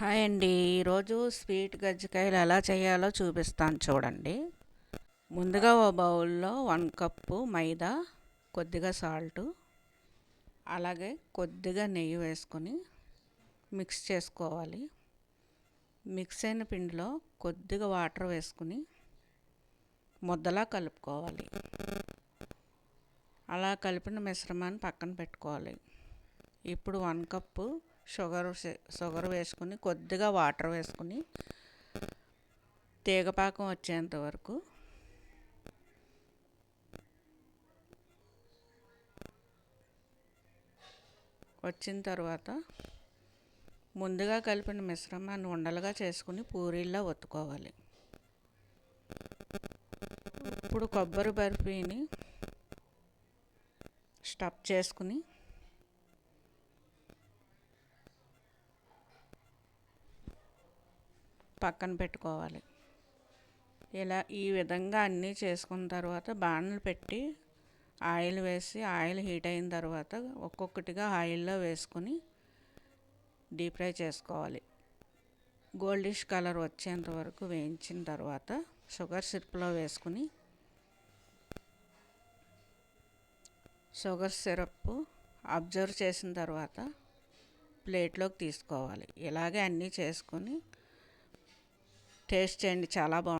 Hi అండి. ఈరోజు sweet గజ్జికాయలు ఎలా చేయాలో చూపిస్తాను చూడండి. ముందుగా ఓ బౌల్లో వన్ కప్పు మైదా కొద్దిగా సాల్టు అలాగే కొద్దిగా నెయ్యి వేసుకొని మిక్స్ చేసుకోవాలి. మిక్స్ అయిన పిండిలో కొద్దిగా వాటర్ వేసుకుని ముద్దలా కలుపుకోవాలి. అలా కలిపిన మిశ్రమాన్ని పక్కన పెట్టుకోవాలి. ఇప్పుడు వన్ కప్పు షుగర్ షుగర్ వేసుకుని కొద్దిగా వాటర్ వేసుకుని తీగపాకం వచ్చేంత వరకు వచ్చిన తర్వాత ముందుగా కలిపిన మిశ్రమాన్ని ఉండలుగా చేసుకుని పూరీల్లో ఒత్తుకోవాలి. ఇప్పుడు కొబ్బరి బర్ఫీని స్టఫ్ చేసుకుని పక్కన పెట్టుకోవాలి. ఇలా ఈ విధంగా అన్నీ చేసుకున్న తర్వాత బాణలు పెట్టి ఆయిల్ వేసి ఆయిల్ హీట్ అయిన తర్వాత ఒక్కొక్కటిగా ఆయిల్లో వేసుకొని డీప్ ఫ్రై చేసుకోవాలి. గోల్డిష్ కలర్ వచ్చేంత వరకు వేయించిన తర్వాత షుగర్ సిరప్లో వేసుకుని షుగర్ సిరప్ అబ్జర్వ్ చేసిన తర్వాత ప్లేట్లోకి తీసుకోవాలి. ఇలాగే అన్నీ చేసుకొని టేస్ట్ చేయండి చాలా బాగుంటుంది.